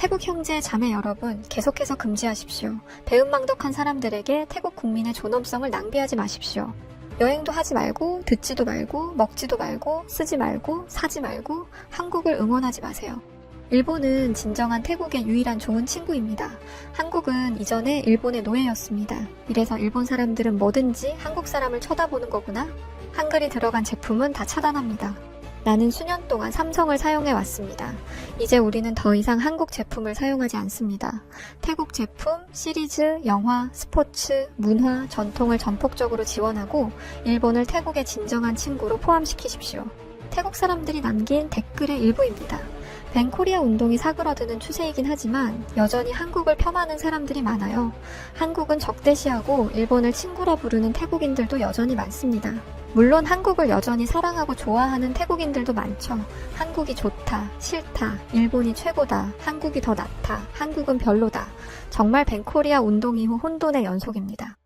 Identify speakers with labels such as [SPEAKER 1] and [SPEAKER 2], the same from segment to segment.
[SPEAKER 1] 태국 형제 자매 여러분, 계속해서 금지하십시오. 배은망덕한 사람들에게 태국 국민의 존엄성을 낭비하지 마십시오. 여행도 하지 말고, 듣지도 말고, 먹지도 말고, 쓰지 말고, 사지 말고, 한국을 응원하지 마세요. 일본은 진정한 태국의 유일한 좋은 친구입니다. 한국은 이전에 일본의 노예였습니다. 이래서 일본 사람들은 뭐든지 한국 사람을 쳐다보는 거구나. 한글이 들어간 제품은 다 차단합니다. 나는 수년 동안 삼성을 사용해 왔습니다. 이제 우리는 더 이상 한국 제품을 사용하지 않습니다. 태국 제품, 시리즈, 영화, 스포츠, 문화, 전통을 전폭적으로 지원하고 일본을 태국의 진정한 친구로 포함시키십시오. 태국 사람들이 남긴 댓글의 일부입니다. 벤코리아 운동이 사그러드는 추세이긴 하지만 여전히 한국을 폄하하는 사람들이 많아요. 한국은 적대시하고 일본을 친구라 부르는 태국인들도 여전히 많습니다. 물론 한국을 여전히 사랑하고 좋아하는 태국인들도 많죠. 한국이 좋다, 싫다, 일본이 최고다, 한국이 더 낫다, 한국은 별로다. 정말 벤코리아 운동 이후 혼돈의 연속입니다.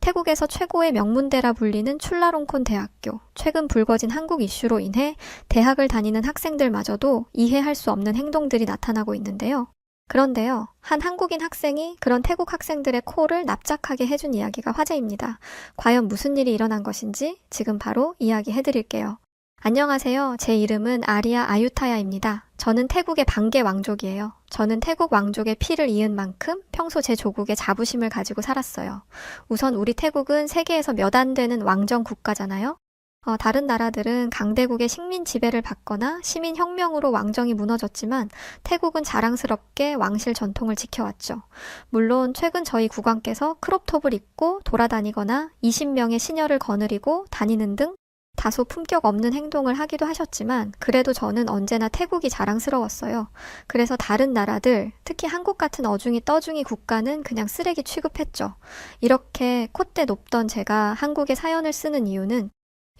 [SPEAKER 1] 태국에서 최고의 명문대라 불리는 출라롱콘 대학교. 최근 불거진 한국 이슈로 인해 대학을 다니는 학생들마저도 이해할 수 없는 행동들이 나타나고 있는데요. 그런데요, 한 한국인 학생이 그런 태국 학생들의 코를 납작하게 해준 이야기가 화제입니다. 과연 무슨 일이 일어난 것인지 지금 바로 이야기해 드릴게요. 안녕하세요. 제 이름은 아리아 아유타야입니다. 저는 태국의 반개 왕족이에요. 저는 태국 왕족의 피를 이은 만큼 평소 제 조국의 자부심을 가지고 살았어요. 우선 우리 태국은 세계에서 몇 안 되는 왕정 국가잖아요. 어, 다른 나라들은 강대국의 식민 지배를 받거나 시민 혁명으로 왕정이 무너졌지만 태국은 자랑스럽게 왕실 전통을 지켜왔죠. 물론 최근 저희 국왕께서 크롭톱을 입고 돌아다니거나 20명의 시녀를 거느리고 다니는 등 다소 품격 없는 행동을 하기도 하셨지만 그래도 저는 언제나 태국이 자랑스러웠어요. 그래서 다른 나라들, 특히 한국 같은 어중이 떠중이 국가는 그냥 쓰레기 취급했죠. 이렇게 콧대 높던 제가 한국에 사연을 쓰는 이유는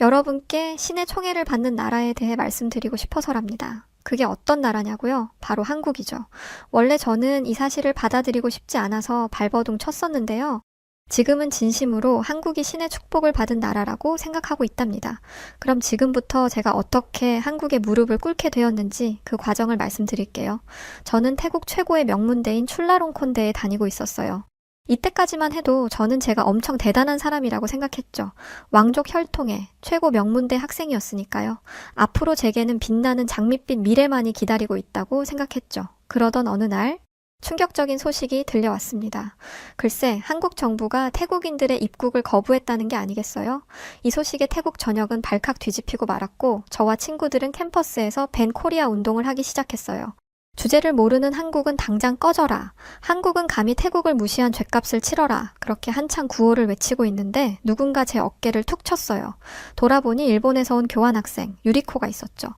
[SPEAKER 1] 여러분께 신의 총애를 받는 나라에 대해 말씀드리고 싶어서랍니다. 그게 어떤 나라냐고요? 바로 한국이죠. 원래 저는 이 사실을 받아들이고 싶지 않아서 발버둥 쳤었는데요. 지금은 진심으로 한국이 신의 축복을 받은 나라라고 생각하고 있답니다. 그럼 지금부터 제가 어떻게 한국의 무릎을 꿇게 되었는지 그 과정을 말씀드릴게요. 저는 태국 최고의 명문대인 출라롱콘대에 다니고 있었어요. 이때까지만 해도 저는 제가 엄청 대단한 사람이라고 생각했죠. 왕족 혈통의 최고 명문대 학생이었으니까요. 앞으로 제게는 빛나는 장밋빛 미래만이 기다리고 있다고 생각했죠. 그러던 어느 날 충격적인 소식이 들려왔습니다. 글쎄, 한국 정부가 태국인들의 입국을 거부했다는 게 아니겠어요? 이 소식에 태국 전역은 발칵 뒤집히고 말았고, 저와 친구들은 캠퍼스에서 벤 코리아 운동을 하기 시작했어요. 주제를 모르는 한국은 당장 꺼져라. 한국은 감히 태국을 무시한 죗값을 치러라. 그렇게 한창 구호를 외치고 있는데 누군가 제 어깨를 툭 쳤어요. 돌아보니 일본에서 온 교환학생, 유리코가 있었죠.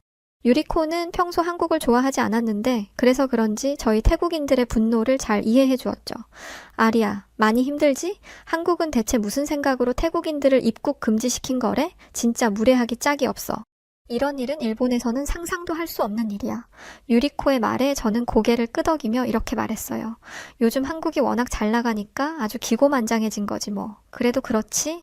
[SPEAKER 1] 유리코는 평소 한국을 좋아하지 않았는데 그래서 그런지 저희 태국인들의 분노를 잘 이해해 주었죠. 아리야, 많이 힘들지? 한국은 대체 무슨 생각으로 태국인들을 입국 금지시킨 거래? 진짜 무례하기 짝이 없어. 이런 일은 일본에서는 상상도 할 수 없는 일이야. 유리코의 말에 저는 고개를 끄덕이며 이렇게 말했어요. 요즘 한국이 워낙 잘 나가니까 아주 기고만장해진 거지 뭐. 그래도 그렇지?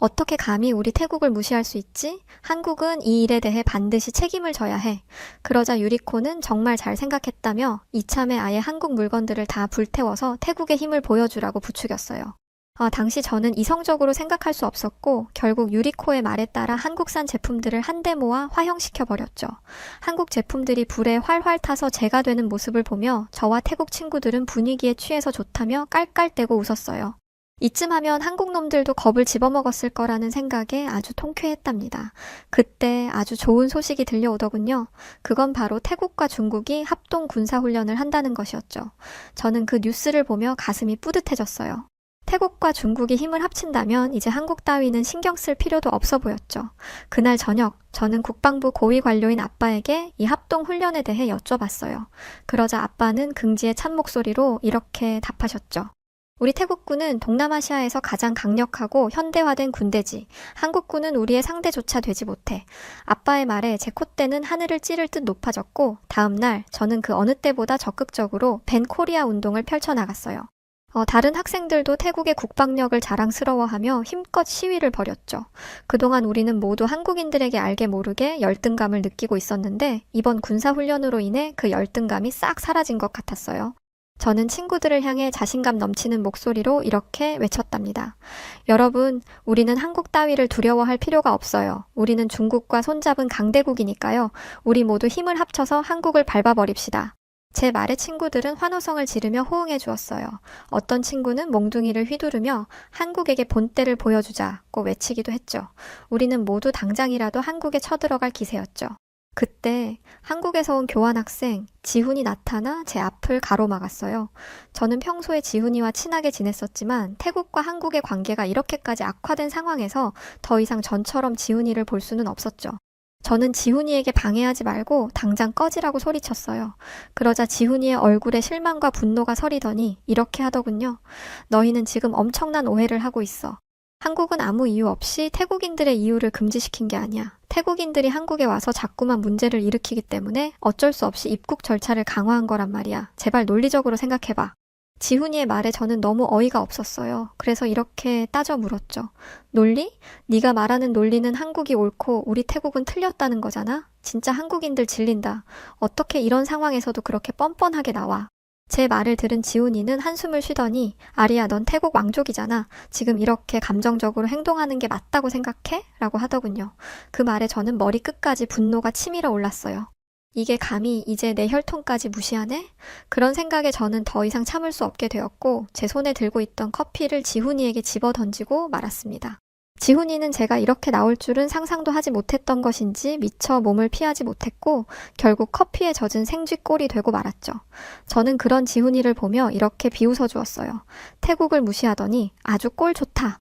[SPEAKER 1] 어떻게 감히 우리 태국을 무시할 수 있지? 한국은 이 일에 대해 반드시 책임을 져야 해. 그러자 유리코는 정말 잘 생각했다며 이참에 아예 한국 물건들을 다 불태워서 태국의 힘을 보여주라고 부추겼어요. 아, 당시 저는 이성적으로 생각할 수 없었고 결국 유리코의 말에 따라 한국산 제품들을 한데 모아 화형시켜 버렸죠. 한국 제품들이 불에 활활 타서 재가 되는 모습을 보며 저와 태국 친구들은 분위기에 취해서 좋다며 깔깔대고 웃었어요. 이쯤 하면 한국 놈들도 겁을 집어먹었을 거라는 생각에 아주 통쾌했답니다. 그때 아주 좋은 소식이 들려오더군요. 그건 바로 태국과 중국이 합동 군사훈련을 한다는 것이었죠. 저는 그 뉴스를 보며 가슴이 뿌듯해졌어요. 태국과 중국이 힘을 합친다면 이제 한국 따위는 신경 쓸 필요도 없어 보였죠. 그날 저녁, 저는 국방부 고위 관료인 아빠에게 이 합동 훈련에 대해 여쭤봤어요. 그러자 아빠는 긍지의 찬 목소리로 이렇게 답하셨죠. 우리 태국군은 동남아시아에서 가장 강력하고 현대화된 군대지. 한국군은 우리의 상대조차 되지 못해. 아빠의 말에 제 콧대는 하늘을 찌를 듯 높아졌고, 다음날 저는 그 어느 때보다 적극적으로 벤 코리아 운동을 펼쳐나갔어요. 어, 다른 학생들도 태국의 국방력을 자랑스러워하며 힘껏 시위를 벌였죠. 그동안 우리는 모두 한국인들에게 알게 모르게 열등감을 느끼고 있었는데 이번 군사훈련으로 인해 그 열등감이 싹 사라진 것 같았어요. 저는 친구들을 향해 자신감 넘치는 목소리로 이렇게 외쳤답니다. 여러분, 우리는 한국 따위를 두려워할 필요가 없어요. 우리는 중국과 손잡은 강대국이니까요. 우리 모두 힘을 합쳐서 한국을 밟아버립시다. 제 말에 친구들은 환호성을 지르며 호응해 주었어요. 어떤 친구는 몽둥이를 휘두르며 한국에게 본때를 보여주자고 외치기도 했죠. 우리는 모두 당장이라도 한국에 쳐들어갈 기세였죠. 그때 한국에서 온 교환학생 지훈이 나타나 제 앞을 가로막았어요. 저는 평소에 지훈이와 친하게 지냈었지만 태국과 한국의 관계가 이렇게까지 악화된 상황에서 더 이상 전처럼 지훈이를 볼 수는 없었죠. 저는 지훈이에게 방해하지 말고 당장 꺼지라고 소리쳤어요. 그러자 지훈이의 얼굴에 실망과 분노가 서리더니 이렇게 하더군요. 너희는 지금 엄청난 오해를 하고 있어. 한국은 아무 이유 없이 태국인들의 이유를 금지시킨 게 아니야. 태국인들이 한국에 와서 자꾸만 문제를 일으키기 때문에 어쩔 수 없이 입국 절차를 강화한 거란 말이야. 제발 논리적으로 생각해봐. 지훈이의 말에 저는 너무 어이가 없었어요. 그래서 이렇게 따져 물었죠. 논리? 네가 말하는 논리는 한국이 옳고 우리 태국은 틀렸다는 거잖아? 진짜 한국인들 질린다. 어떻게 이런 상황에서도 그렇게 뻔뻔하게 나와? 제 말을 들은 지훈이는 한숨을 쉬더니 아리야 넌 태국 왕족이잖아. 지금 이렇게 감정적으로 행동하는 게 맞다고 생각해? 라고 하더군요. 그 말에 저는 머리 끝까지 분노가 치밀어 올랐어요. 이게 감히 이제 내 혈통까지 무시하네? 그런 생각에 저는 더 이상 참을 수 없게 되었고 제 손에 들고 있던 커피를 지훈이에게 집어 던지고 말았습니다. 지훈이는 제가 이렇게 나올 줄은 상상도 하지 못했던 것인지 미처 몸을 피하지 못했고 결국 커피에 젖은 생쥐꼴이 되고 말았죠. 저는 그런 지훈이를 보며 이렇게 비웃어 주었어요. 태국을 무시하더니 아주 꼴 좋다.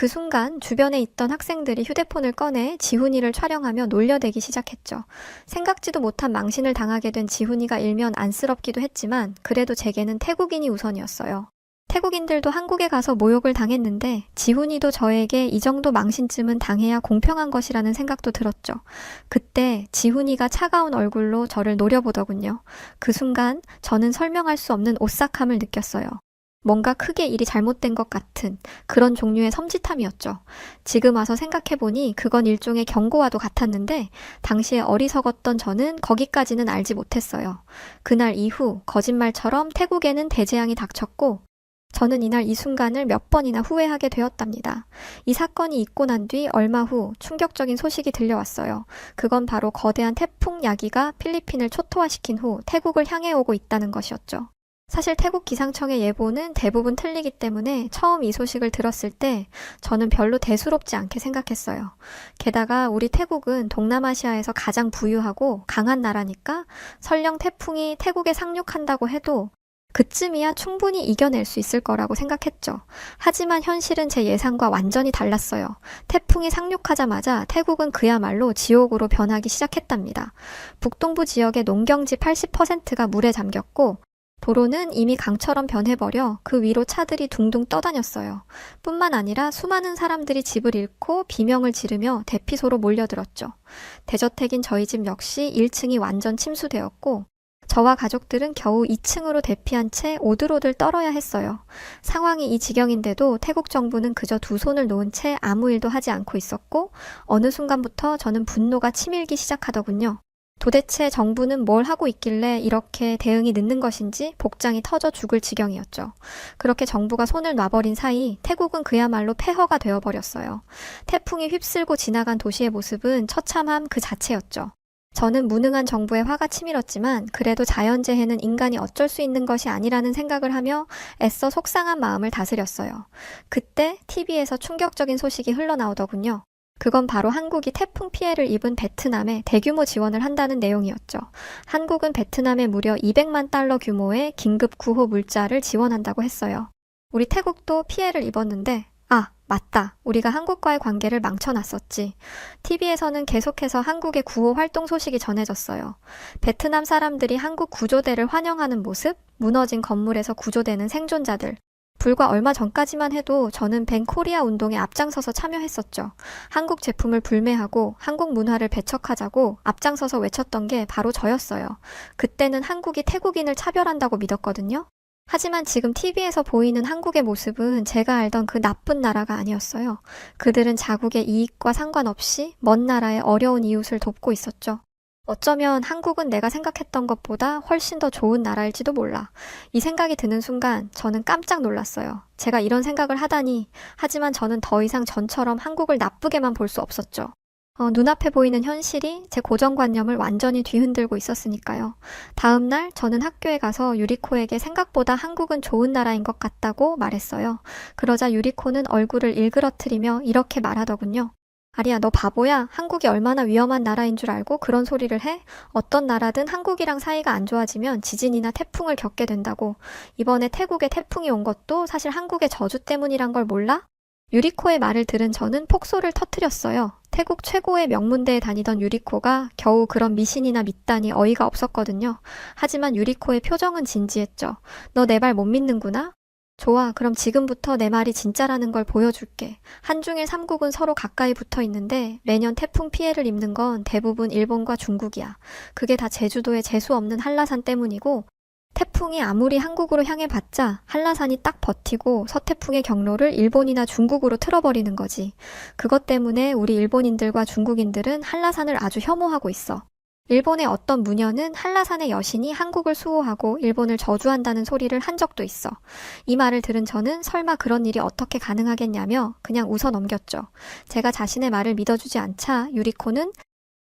[SPEAKER 1] 그 순간 주변에 있던 학생들이 휴대폰을 꺼내 지훈이를 촬영하며 놀려대기 시작했죠. 생각지도 못한 망신을 당하게 된 지훈이가 일면 안쓰럽기도 했지만 그래도 제게는 태국인이 우선이었어요. 태국인들도 한국에 가서 모욕을 당했는데 지훈이도 저에게 이 정도 망신쯤은 당해야 공평한 것이라는 생각도 들었죠. 그때 지훈이가 차가운 얼굴로 저를 노려보더군요. 그 순간 저는 설명할 수 없는 오싹함을 느꼈어요. 뭔가 크게 일이 잘못된 것 같은 그런 종류의 섬찟함이었죠. 지금 와서 생각해보니 그건 일종의 경고와도 같았는데 당시에 어리석었던 저는 거기까지는 알지 못했어요. 그날 이후 거짓말처럼 태국에는 대재앙이 닥쳤고 저는 이날 이 순간을 몇 번이나 후회하게 되었답니다. 이 사건이 있고 난 뒤 얼마 후 충격적인 소식이 들려왔어요. 그건 바로 거대한 태풍 야기가 필리핀을 초토화시킨 후 태국을 향해 오고 있다는 것이었죠. 사실 태국 기상청의 예보는 대부분 틀리기 때문에 처음 이 소식을 들었을 때 저는 별로 대수롭지 않게 생각했어요. 게다가 우리 태국은 동남아시아에서 가장 부유하고 강한 나라니까 설령 태풍이 태국에 상륙한다고 해도 그쯤이야 충분히 이겨낼 수 있을 거라고 생각했죠. 하지만 현실은 제 예상과 완전히 달랐어요. 태풍이 상륙하자마자 태국은 그야말로 지옥으로 변하기 시작했답니다. 북동부 지역의 농경지 80%가 물에 잠겼고 도로는 이미 강처럼 변해버려 그 위로 차들이 둥둥 떠다녔어요. 뿐만 아니라 수많은 사람들이 집을 잃고 비명을 지르며 대피소로 몰려들었죠. 대저택인 저희 집 역시 1층이 완전 침수되었고 저와 가족들은 겨우 2층으로 대피한 채 오들오들 떨어야 했어요. 상황이 이 지경인데도 태국 정부는 그저 두 손을 놓은 채 아무 일도 하지 않고 있었고 어느 순간부터 저는 분노가 치밀기 시작하더군요. 도대체 정부는 뭘 하고 있길래 이렇게 대응이 늦는 것인지 복장이 터져 죽을 지경이었죠. 그렇게 정부가 손을 놔버린 사이 태국은 그야말로 폐허가 되어버렸어요. 태풍이 휩쓸고 지나간 도시의 모습은 처참함 그 자체였죠. 저는 무능한 정부에 화가 치밀었지만 그래도 자연재해는 인간이 어쩔 수 있는 것이 아니라는 생각을 하며 애써 속상한 마음을 다스렸어요. 그때 TV에서 충격적인 소식이 흘러나오더군요. 그건 바로 한국이 태풍 피해를 입은 베트남에 대규모 지원을 한다는 내용이었죠. 한국은 베트남에 무려 200만 달러 규모의 긴급 구호 물자를 지원한다고 했어요. 우리 태국도 피해를 입었는데, 아, 맞다. 우리가 한국과의 관계를 망쳐놨었지. TV에서는 계속해서 한국의 구호 활동 소식이 전해졌어요. 베트남 사람들이 한국 구조대를 환영하는 모습, 무너진 건물에서 구조되는 생존자들, 불과 얼마 전까지만 해도 저는 벤코리아 운동에 앞장서서 참여했었죠. 한국 제품을 불매하고 한국 문화를 배척하자고 앞장서서 외쳤던 게 바로 저였어요. 그때는 한국이 태국인을 차별한다고 믿었거든요. 하지만 지금 TV에서 보이는 한국의 모습은 제가 알던 그 나쁜 나라가 아니었어요. 그들은 자국의 이익과 상관없이 먼 나라의 어려운 이웃을 돕고 있었죠. 어쩌면 한국은 내가 생각했던 것보다 훨씬 더 좋은 나라일지도 몰라. 이 생각이 드는 순간 저는 깜짝 놀랐어요. 제가 이런 생각을 하다니. 하지만 저는 더 이상 전처럼 한국을 나쁘게만 볼 수 없었죠. 어, 눈앞에 보이는 현실이 제 고정관념을 완전히 뒤흔들고 있었으니까요. 다음 날 저는 학교에 가서 유리코에게 생각보다 한국은 좋은 나라인 것 같다고 말했어요. 그러자 유리코는 얼굴을 일그러뜨리며 이렇게 말하더군요. 아리야, 너 바보야? 한국이 얼마나 위험한 나라인 줄 알고 그런 소리를 해? 어떤 나라든 한국이랑 사이가 안 좋아지면 지진이나 태풍을 겪게 된다고. 이번에 태국에 태풍이 온 것도 사실 한국의 저주 때문이란 걸 몰라? 유리코의 말을 들은 저는 폭소를 터뜨렸어요. 태국 최고의 명문대에 다니던 유리코가 겨우 그런 미신이나 믿다니 어이가 없었거든요. 하지만 유리코의 표정은 진지했죠. 너 내 말 못 믿는구나? 좋아. 그럼 지금부터 내 말이 진짜라는 걸 보여줄게. 한중일 3국은 서로 가까이 붙어 있는데 매년 태풍 피해를 입는 건 대부분 일본과 중국이야. 그게 다 제주도의 재수 없는 한라산 때문이고 태풍이 아무리 한국으로 향해 봤자 한라산이 딱 버티고 서태풍의 경로를 일본이나 중국으로 틀어버리는 거지. 그것 때문에 우리 일본인들과 중국인들은 한라산을 아주 혐오하고 있어. 일본의 어떤 무녀는 한라산의 여신이 한국을 수호하고 일본을 저주한다는 소리를 한 적도 있어. 이 말을 들은 저는 설마 그런 일이 어떻게 가능하겠냐며 그냥 웃어 넘겼죠. 제가 자신의 말을 믿어주지 않자 유리코는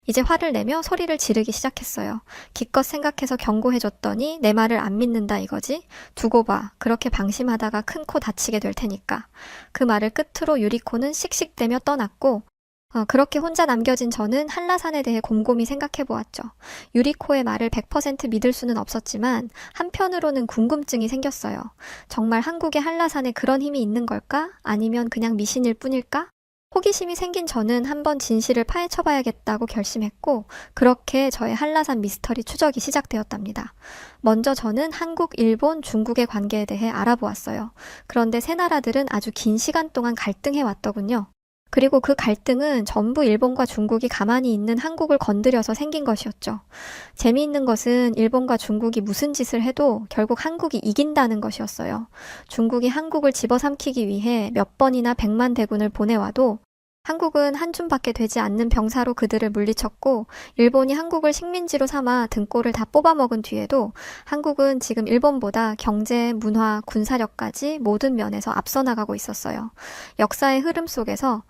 [SPEAKER 1] 이제 화를 내며 소리를 지르기 시작했어요. 기껏 생각해서 경고해줬더니 내 말을 안 믿는다 이거지? 두고 봐. 그렇게 방심하다가 큰 코 다치게 될 테니까. 그 말을 끝으로 유리코는 씩씩대며 떠났고 어, 그렇게 혼자 남겨진 저는 한라산에 대해 곰곰이 생각해 보았죠. 유리코의 말을 100% 믿을 수는 없었지만 한편으로는 궁금증이 생겼어요. 정말 한국의 한라산에 그런 힘이 있는 걸까? 아니면 그냥 미신일 뿐일까? 호기심이 생긴 저는 한번 진실을 파헤쳐 봐야겠다고 결심했고, 그렇게 저의 한라산 미스터리 추적이 시작되었답니다. 먼저 저는 한국, 일본, 중국의 관계에 대해 알아보았어요. 그런데 세 나라들은 아주 긴 시간 동안 갈등해 왔더군요. 그리고 그 갈등은 전부 일본과 중국이 가만히 있는 한국을 건드려서 생긴 것이었죠. 재미있는 것은 일본과 중국이 무슨 짓을 해도 결국 한국이 이긴다는 것이었어요. 중국이 한국을 집어삼키기 위해 몇 번이나 백만 대군을 보내와도 한국은 한 줌밖에 되지 않는 병사로 그들을 물리쳤고 일본이 한국을 식민지로 삼아 등골을 다 뽑아먹은 뒤에도 한국은 지금 일본보다 경제, 문화, 군사력까지 모든 면에서 앞서 나가고 있었어요. 역사의 흐름 속에서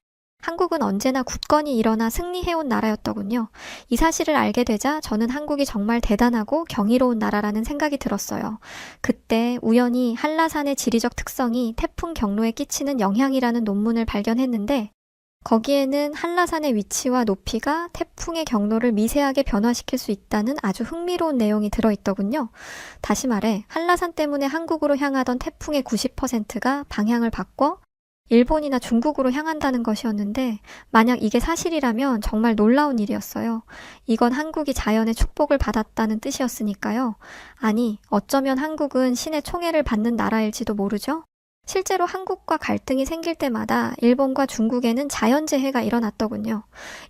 [SPEAKER 1] 한국은 언제나 굳건히 일어나 승리해온 나라였더군요. 이 사실을 알게 되자 저는 한국이 정말 대단하고 경이로운 나라라는 생각이 들었어요. 그때 우연히 한라산의 지리적 특성이 태풍 경로에 끼치는 영향이라는 논문을 발견했는데 거기에는 한라산의 위치와 높이가 태풍의 경로를 미세하게 변화시킬 수 있다는 아주 흥미로운 내용이 들어있더군요. 다시 말해, 한라산 때문에 한국으로 향하던 태풍의 90%가 방향을 바꿔 일본이나 중국으로 향한다는 것이었는데, 만약 이게 사실이라면 정말 놀라운 일이었어요. 이건 한국이 자연의 축복을 받았다는 뜻이었으니까요. 아니, 어쩌면 한국은 신의 총애를 받는 나라일지도 모르죠? 실제로 한국과 갈등이 생길 때마다 일본과 중국에는 자연재해가 일어났더군요.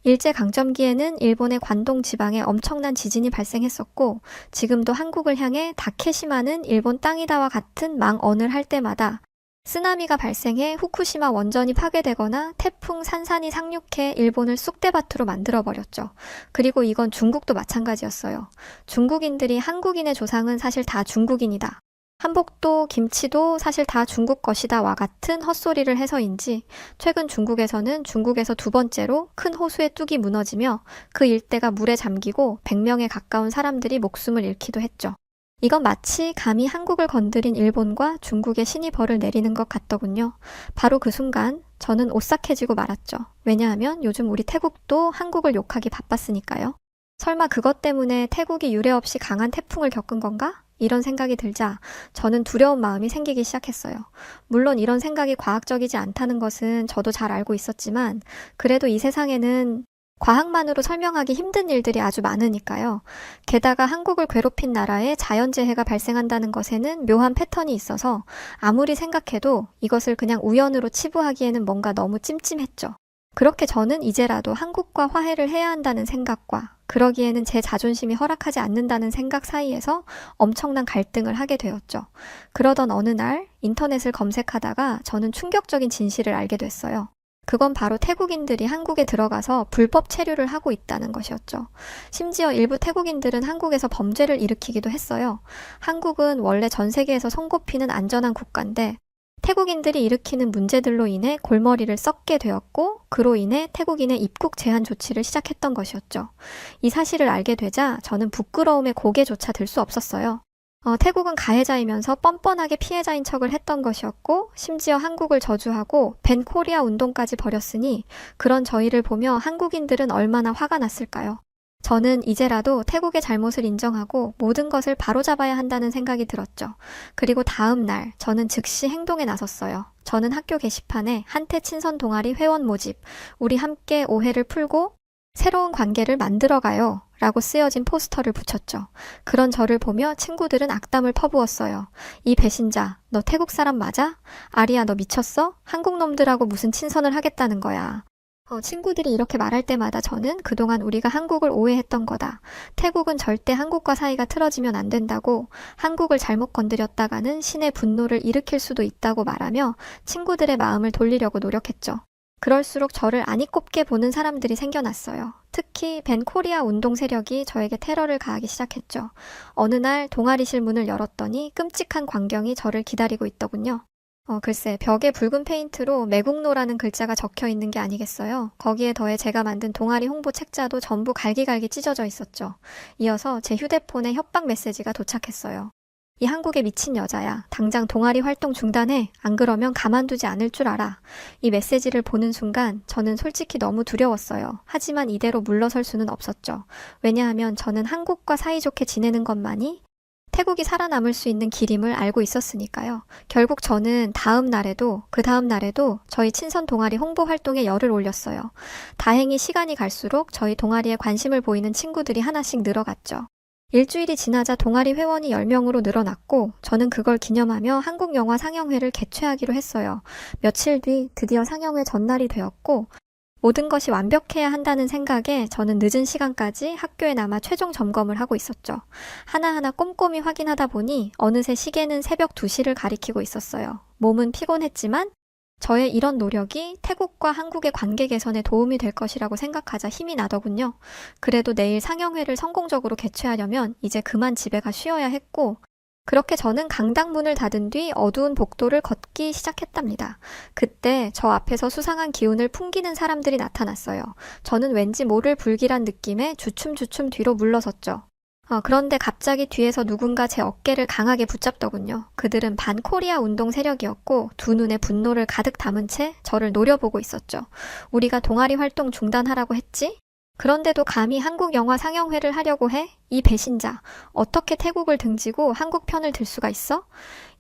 [SPEAKER 1] 일제강점기에는 일본의 관동 지방에 엄청난 지진이 발생했었고, 지금도 한국을 향해 다케시마는 일본 땅이다와 같은 망언을 할 때마다 쓰나미가 발생해 후쿠시마 원전이 파괴되거나 태풍 산산이 상륙해 일본을 쑥대밭으로 만들어버렸죠. 그리고 이건 중국도 마찬가지였어요. 중국인들이 한국인의 조상은 사실 다 중국인이다. 한복도 김치도 사실 다 중국 것이다와 같은 헛소리를 해서인지 최근 중국에서는 중국에서 두 번째로 큰 호수의 뚝이 무너지며 그 일대가 물에 잠기고 100명에 가까운 사람들이 목숨을 잃기도 했죠. 이건 마치 감히 한국을 건드린 일본과 중국의 신이 벌을 내리는 것 같더군요. 바로 그 순간 저는 오싹해지고 말았죠. 왜냐하면 요즘 우리 태국도 한국을 욕하기 바빴으니까요. 설마 그것 때문에 태국이 유례 없이 강한 태풍을 겪은 건가? 이런 생각이 들자 저는 두려운 마음이 생기기 시작했어요. 물론 이런 생각이 과학적이지 않다는 것은 저도 잘 알고 있었지만 그래도 이 세상에는 과학만으로 설명하기 힘든 일들이 아주 많으니까요. 게다가 한국을 괴롭힌 나라에 자연재해가 발생한다는 것에는 묘한 패턴이 있어서 아무리 생각해도 이것을 그냥 우연으로 치부하기에는 뭔가 너무 찜찜했죠. 그렇게 저는 이제라도 한국과 화해를 해야 한다는 생각과 그러기에는 제 자존심이 허락하지 않는다는 생각 사이에서 엄청난 갈등을 하게 되었죠. 그러던 어느 날 인터넷을 검색하다가 저는 충격적인 진실을 알게 됐어요. 그건 바로 태국인들이 한국에 들어가서 불법 체류를 하고 있다는 것이었죠. 심지어 일부 태국인들은 한국에서 범죄를 일으키기도 했어요. 한국은 원래 전 세계에서 손꼽히는 안전한 국가인데 태국인들이 일으키는 문제들로 인해 골머리를 썩게 되었고 그로 인해 태국인의 입국 제한 조치를 시작했던 것이었죠. 이 사실을 알게 되자 저는 부끄러움에 고개조차 들 수 없었어요. 어, 태국은 가해자이면서 뻔뻔하게 피해자인 척을 했던 것이었고 심지어 한국을 저주하고 벤 코리아 운동까지 벌였으니 그런 저희를 보며 한국인들은 얼마나 화가 났을까요? 저는 이제라도 태국의 잘못을 인정하고 모든 것을 바로잡아야 한다는 생각이 들었죠. 그리고 다음 날 저는 즉시 행동에 나섰어요. 저는 학교 게시판에 한태 친선 동아리 회원 모집, 우리 함께 오해를 풀고 새로운 관계를 만들어가요. 라고 쓰여진 포스터를 붙였죠. 그런 저를 보며 친구들은 악담을 퍼부었어요. 이 배신자, 너 태국 사람 맞아? 아리야, 너 미쳤어? 한국 놈들하고 무슨 친선을 하겠다는 거야. 어, 친구들이 이렇게 말할 때마다 저는 그동안 우리가 한국을 오해했던 거다. 태국은 절대 한국과 사이가 틀어지면 안 된다고 한국을 잘못 건드렸다가는 신의 분노를 일으킬 수도 있다고 말하며 친구들의 마음을 돌리려고 노력했죠. 그럴수록 저를 아니 꼽게 보는 사람들이 생겨났어요. 특히 벤 코리아 운동 세력이 저에게 테러를 가하기 시작했죠. 어느 날 동아리실 문을 열었더니 끔찍한 광경이 저를 기다리고 있더군요. 어, 글쎄, 벽에 붉은 페인트로 매국노라는 글자가 적혀 있는 게 아니겠어요? 거기에 더해 제가 만든 동아리 홍보 책자도 전부 갈기갈기 찢어져 있었죠. 이어서 제 휴대폰에 협박 메시지가 도착했어요. 이 한국에 미친 여자야. 당장 동아리 활동 중단해. 안 그러면 가만두지 않을 줄 알아. 이 메시지를 보는 순간 저는 솔직히 너무 두려웠어요. 하지만 이대로 물러설 수는 없었죠. 왜냐하면 저는 한국과 사이좋게 지내는 것만이 태국이 살아남을 수 있는 길임을 알고 있었으니까요. 결국 저는 다음 날에도 그 다음 날에도 저희 친선 동아리 홍보 활동에 열을 올렸어요. 다행히 시간이 갈수록 저희 동아리에 관심을 보이는 친구들이 하나씩 늘어갔죠. 일주일이 지나자 동아리 회원이 10명으로 늘어났고 저는 그걸 기념하며 한국 영화 상영회를 개최하기로 했어요. 며칠 뒤 드디어 상영회 전날이 되었고 모든 것이 완벽해야 한다는 생각에 저는 늦은 시간까지 학교에 남아 최종 점검을 하고 있었죠. 하나하나 꼼꼼히 확인하다 보니 어느새 시계는 새벽 2시를 가리키고 있었어요. 몸은 피곤했지만 저의 이런 노력이 태국과 한국의 관계 개선에 도움이 될 것이라고 생각하자 힘이 나더군요. 그래도 내일 상영회를 성공적으로 개최하려면 이제 그만 집에 가 쉬어야 했고, 그렇게 저는 강당 문을 닫은 뒤 어두운 복도를 걷기 시작했답니다. 그때 저 앞에서 수상한 기운을 풍기는 사람들이 나타났어요. 저는 왠지 모를 불길한 느낌에 주춤주춤 뒤로 물러섰죠. 어, 그런데 갑자기 뒤에서 누군가 제 어깨를 강하게 붙잡더군요. 그들은 반코리아 운동 세력이었고 두 눈에 분노를 가득 담은 채 저를 노려보고 있었죠. 우리가 동아리 활동 중단하라고 했지? 그런데도 감히 한국 영화 상영회를 하려고 해? 이 배신자. 어떻게 태국을 등지고 한국 편을 들 수가 있어?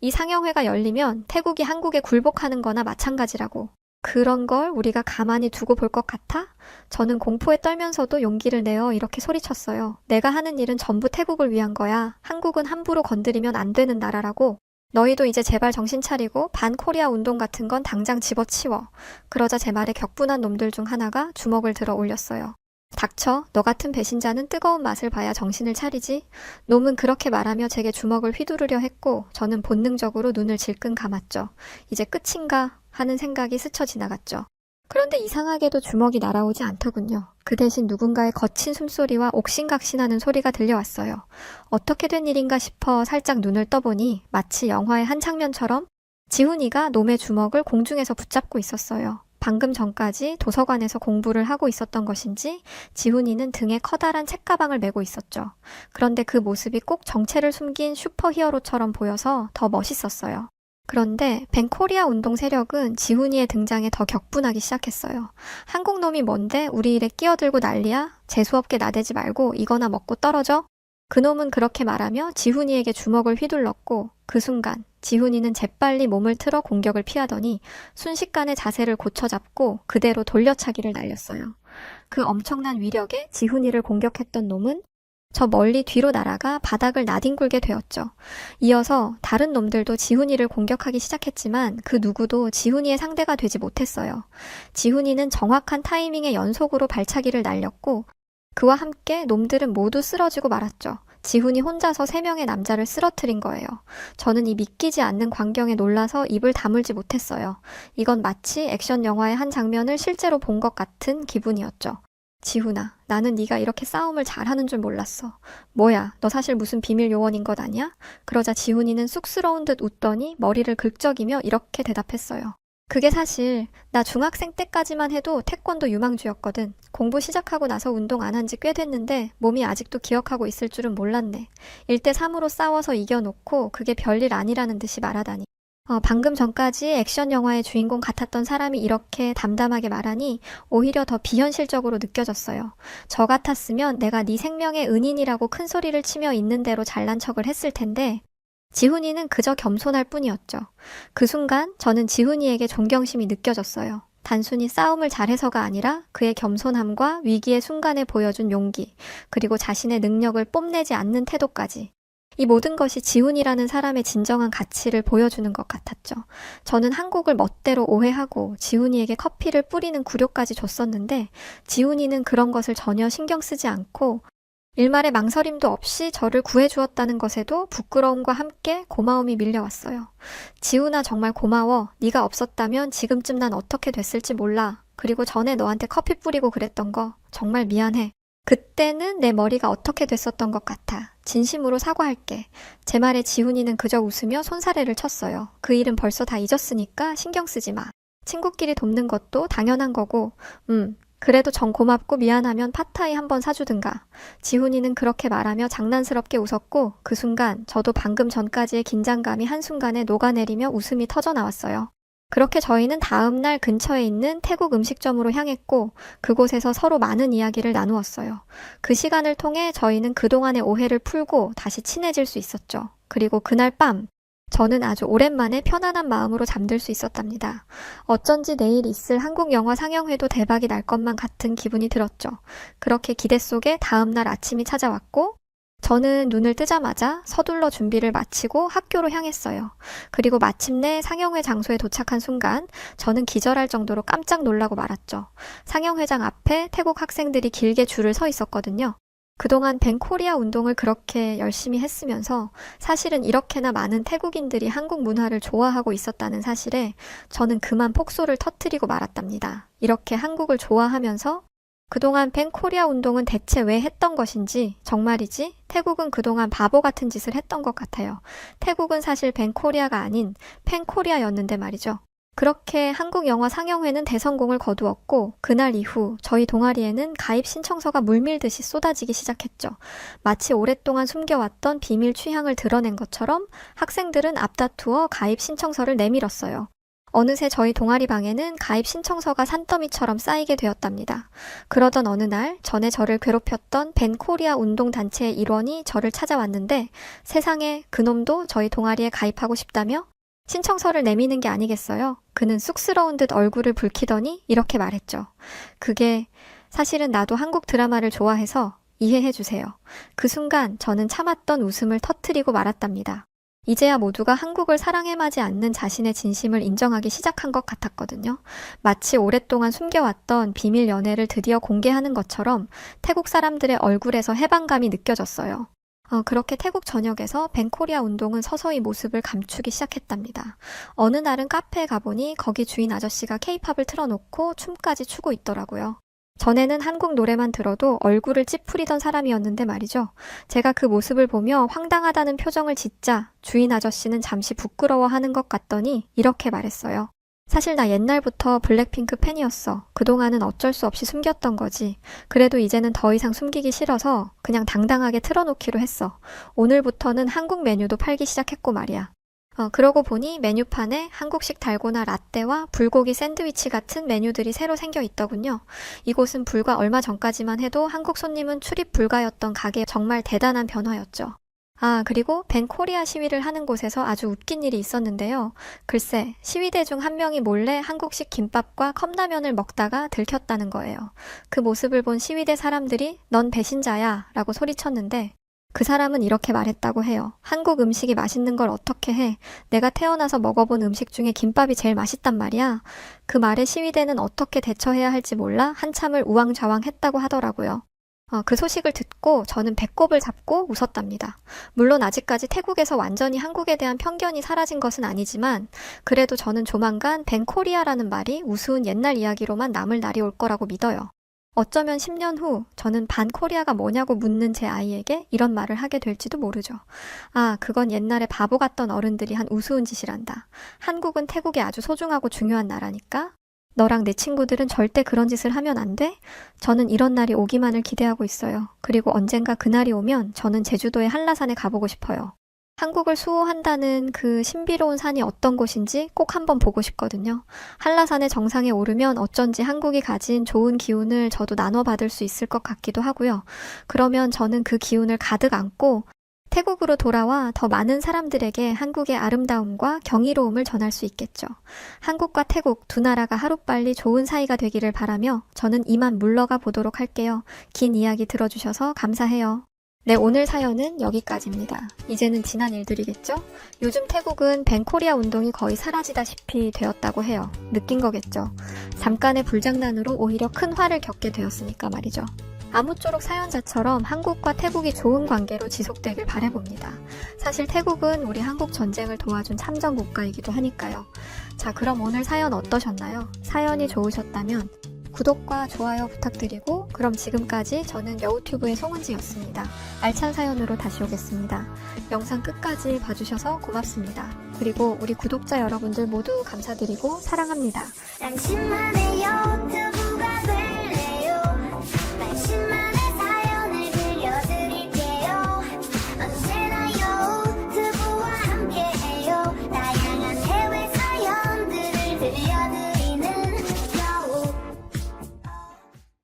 [SPEAKER 1] 이 상영회가 열리면 태국이 한국에 굴복하는 거나 마찬가지라고. 그런 걸 우리가 가만히 두고 볼 것 같아? 저는 공포에 떨면서도 용기를 내어 이렇게 소리쳤어요. 내가 하는 일은 전부 태국을 위한 거야. 한국은 함부로 건드리면 안 되는 나라라고. 너희도 이제 제발 정신 차리고 반 코리아 운동 같은 건 당장 집어치워. 그러자 제 말에 격분한 놈들 중 하나가 주먹을 들어 올렸어요. 닥쳐. 너 같은 배신자는 뜨거운 맛을 봐야 정신을 차리지. 놈은 그렇게 말하며 제게 주먹을 휘두르려 했고 저는 본능적으로 눈을 질끈 감았죠. 이제 끝인가 하는 생각이 스쳐 지나갔죠. 그런데 이상하게도 주먹이 날아오지 않더군요. 그 대신 누군가의 거친 숨소리와 옥신각신하는 소리가 들려왔어요. 어떻게 된 일인가 싶어 살짝 눈을 떠보니 마치 영화의 한 장면처럼 지훈이가 놈의 주먹을 공중에서 붙잡고 있었어요. 방금 전까지 도서관에서 공부를 하고 있었던 것인지 지훈이는 등에 커다란 책가방을 메고 있었죠. 그런데 그 모습이 꼭 정체를 숨긴 슈퍼히어로처럼 보여서 더 멋있었어요. 그런데 벤코리아 운동 세력은 지훈이의 등장에 더 격분하기 시작했어요. 한국 놈이 뭔데 우리 일에 끼어들고 난리야? 재수없게 나대지 말고 이거나 먹고 떨어져? 그놈은 그렇게 말하며 지훈이에게 주먹을 휘둘렀고 그 순간 지훈이는 재빨리 몸을 틀어 공격을 피하더니 순식간에 자세를 고쳐잡고 그대로 돌려차기를 날렸어요. 그 엄청난 위력에 지훈이를 공격했던 놈은 저 멀리 뒤로 날아가 바닥을 나뒹굴게 되었죠. 이어서 다른 놈들도 지훈이를 공격하기 시작했지만 그 누구도 지훈이의 상대가 되지 못했어요. 지훈이는 정확한 타이밍의 연속으로 발차기를 날렸고 그와 함께 놈들은 모두 쓰러지고 말았죠. 지훈이 혼자서 세 명의 남자를 쓰러뜨린 거예요. 저는 이 믿기지 않는 광경에 놀라서 입을 다물지 못했어요. 이건 마치 액션 영화의 한 장면을 실제로 본 것 같은 기분이었죠. 지훈아, 나는 네가 이렇게 싸움을 잘하는 줄 몰랐어. 뭐야, 너 사실 무슨 비밀 요원인 것 아니야? 그러자 지훈이는 쑥스러운 듯 웃더니 머리를 긁적이며 이렇게 대답했어요. 그게 사실 나 중학생 때까지만 해도 태권도 유망주였거든. 공부 시작하고 나서 운동 안 한 지 꽤 됐는데 몸이 아직도 기억하고 있을 줄은 몰랐네. 1대 3으로 싸워서 이겨놓고 그게 별일 아니라는 듯이 말하다니. 어, 방금 전까지 액션 영화의 주인공 같았던 사람이 이렇게 담담하게 말하니 오히려 더 비현실적으로 느껴졌어요. 저 같았으면 내가 네 생명의 은인이라고 큰 소리를 치며 있는 대로 잘난 척을 했을 텐데 지훈이는 그저 겸손할 뿐이었죠. 그 순간 저는 지훈이에게 존경심이 느껴졌어요. 단순히 싸움을 잘해서가 아니라 그의 겸손함과 위기의 순간에 보여준 용기, 그리고 자신의 능력을 뽐내지 않는 태도까지. 이 모든 것이 지훈이라는 사람의 진정한 가치를 보여주는 것 같았죠. 저는 한국을 멋대로 오해하고 지훈이에게 커피를 뿌리는 구료까지 줬었는데 지훈이는 그런 것을 전혀 신경 쓰지 않고 일말의 망설임도 없이 저를 구해주었다는 것에도 부끄러움과 함께 고마움이 밀려왔어요. 지훈아 정말 고마워. 네가 없었다면 지금쯤 난 어떻게 됐을지 몰라. 그리고 전에 너한테 커피 뿌리고 그랬던 거 정말 미안해. 그때는 내 머리가 어떻게 됐었던 것 같아. 진심으로 사과할게. 제 말에 지훈이는 그저 웃으며 손사래를 쳤어요. 그 일은 벌써 다 잊었으니까 신경 쓰지 마. 친구끼리 돕는 것도 당연한 거고, 음, 그래도 정 고맙고 미안하면 팟타이 한번 사주든가. 지훈이는 그렇게 말하며 장난스럽게 웃었고, 그 순간 저도 방금 전까지의 긴장감이 한순간에 녹아내리며 웃음이 터져 나왔어요. 그렇게 저희는 다음날 근처에 있는 태국 음식점으로 향했고, 그곳에서 서로 많은 이야기를 나누었어요. 그 시간을 통해 저희는 그동안의 오해를 풀고 다시 친해질 수 있었죠. 그리고 그날 밤, 저는 아주 오랜만에 편안한 마음으로 잠들 수 있었답니다. 어쩐지 내일 있을 한국 영화 상영회도 대박이 날 것만 같은 기분이 들었죠. 그렇게 기대 속에 다음날 아침이 찾아왔고, 저는 눈을 뜨자마자 서둘러 준비를 마치고 학교로 향했어요. 그리고 마침내 상영회 장소에 도착한 순간 저는 기절할 정도로 깜짝 놀라고 말았죠. 상영회장 앞에 태국 학생들이 길게 줄을 서 있었거든요. 그동안 벤코리아 운동을 그렇게 열심히 했으면서 사실은 이렇게나 많은 태국인들이 한국 문화를 좋아하고 있었다는 사실에 저는 그만 폭소를 터트리고 말았답니다. 이렇게 한국을 좋아하면서 그동안 팬코리아 운동은 대체 왜 했던 것인지 정말이지 태국은 그동안 바보 같은 짓을 했던 것 같아요. 태국은 사실 팬코리아가 아닌 팬코리아였는데 말이죠. 그렇게 한국 영화 상영회는 대성공을 거두었고 그날 이후 저희 동아리에는 가입 신청서가 물밀듯이 쏟아지기 시작했죠. 마치 오랫동안 숨겨왔던 비밀 취향을 드러낸 것처럼 학생들은 앞다투어 가입 신청서를 내밀었어요. 어느새 저희 동아리 방에는 가입 신청서가 산더미처럼 쌓이게 되었답니다. 그러던 어느 날 전에 저를 괴롭혔던 벤코리아 운동단체의 일원이 저를 찾아왔는데 세상에 그놈도 저희 동아리에 가입하고 싶다며 신청서를 내미는 게 아니겠어요? 그는 쑥스러운 듯 얼굴을 붉히더니 이렇게 말했죠. 그게 사실은 나도 한국 드라마를 좋아해서 이해해 주세요. 그 순간 저는 참았던 웃음을 터트리고 말았답니다. 이제야 모두가 한국을 사랑해마지 않는 자신의 진심을 인정하기 시작한 것 같았거든요. 마치 오랫동안 숨겨왔던 비밀 연애를 드디어 공개하는 것처럼 태국 사람들의 얼굴에서 해방감이 느껴졌어요. 어, 그렇게 태국 전역에서 벤코리아 운동은 서서히 모습을 감추기 시작했답니다. 어느 날은 카페에 가보니 거기 주인 아저씨가 케이팝을 틀어놓고 춤까지 추고 있더라고요. 전에는 한국 노래만 들어도 얼굴을 찌푸리던 사람이었는데 말이죠. 제가 그 모습을 보며 황당하다는 표정을 짓자 주인 아저씨는 잠시 부끄러워하는 것 같더니 이렇게 말했어요. 사실 나 옛날부터 블랙핑크 팬이었어. 그동안은 어쩔 수 없이 숨겼던 거지. 그래도 이제는 더 이상 숨기기 싫어서 그냥 당당하게 틀어놓기로 했어. 오늘부터는 한국 메뉴도 팔기 시작했고 말이야. 어, 그러고 보니 메뉴판에 한국식 달고나 라떼와 불고기 샌드위치 같은 메뉴들이 새로 생겨 있더군요. 이곳은 불과 얼마 전까지만 해도 한국 손님은 출입 불가였던 가게 정말 대단한 변화였죠. 아, 그리고 벤 코리아 시위를 하는 곳에서 아주 웃긴 일이 있었는데요. 글쎄, 시위대 중 한 명이 몰래 한국식 김밥과 컵라면을 먹다가 들켰다는 거예요. 그 모습을 본 시위대 사람들이 넌 배신자야 라고 소리쳤는데 그 사람은 이렇게 말했다고 해요. 한국 음식이 맛있는 걸 어떻게 해? 내가 태어나서 먹어본 음식 중에 김밥이 제일 맛있단 말이야. 그 말에 시위대는 어떻게 대처해야 할지 몰라 한참을 우왕좌왕 했다고 하더라고요. 어, 그 소식을 듣고 저는 배꼽을 잡고 웃었답니다. 물론 아직까지 태국에서 완전히 한국에 대한 편견이 사라진 것은 아니지만 그래도 저는 조만간 벤코리아라는 말이 우스운 옛날 이야기로만 남을 날이 올 거라고 믿어요. 어쩌면 10년 후 저는 반 코리아가 뭐냐고 묻는 제 아이에게 이런 말을 하게 될지도 모르죠. 아, 그건 옛날에 바보 같던 어른들이 한 우스운 짓이란다. 한국은 태국에 아주 소중하고 중요한 나라니까. 너랑 내 친구들은 절대 그런 짓을 하면 안 돼? 저는 이런 날이 오기만을 기대하고 있어요. 그리고 언젠가 그날이 오면 저는 제주도의 한라산에 가보고 싶어요. 한국을 수호한다는 그 신비로운 산이 어떤 곳인지 꼭 한번 보고 싶거든요. 한라산의 정상에 오르면 어쩐지 한국이 가진 좋은 기운을 저도 나눠받을 수 있을 것 같기도 하고요. 그러면 저는 그 기운을 가득 안고 태국으로 돌아와 더 많은 사람들에게 한국의 아름다움과 경이로움을 전할 수 있겠죠. 한국과 태국 두 나라가 하루빨리 좋은 사이가 되기를 바라며 저는 이만 물러가 보도록 할게요. 긴 이야기 들어주셔서 감사해요. 네, 오늘 사연은 여기까지입니다. 이제는 지난 일들이겠죠? 요즘 태국은 벤코리아 운동이 거의 사라지다시피 되었다고 해요. 느낀 거겠죠? 잠깐의 불장난으로 오히려 큰 화를 겪게 되었으니까 말이죠. 아무쪼록 사연자처럼 한국과 태국이 좋은 관계로 지속되길 바라봅니다. 사실 태국은 우리 한국 전쟁을 도와준 참전 국가이기도 하니까요. 자, 그럼 오늘 사연 어떠셨나요? 사연이 좋으셨다면 구독과 좋아요 부탁드리고 그럼 지금까지 저는 여우튜브의 송은지였습니다. 알찬 사연으로 다시 오겠습니다. 영상 끝까지 봐주셔서 고맙습니다. 그리고 우리 구독자 여러분들 모두 감사드리고 사랑합니다.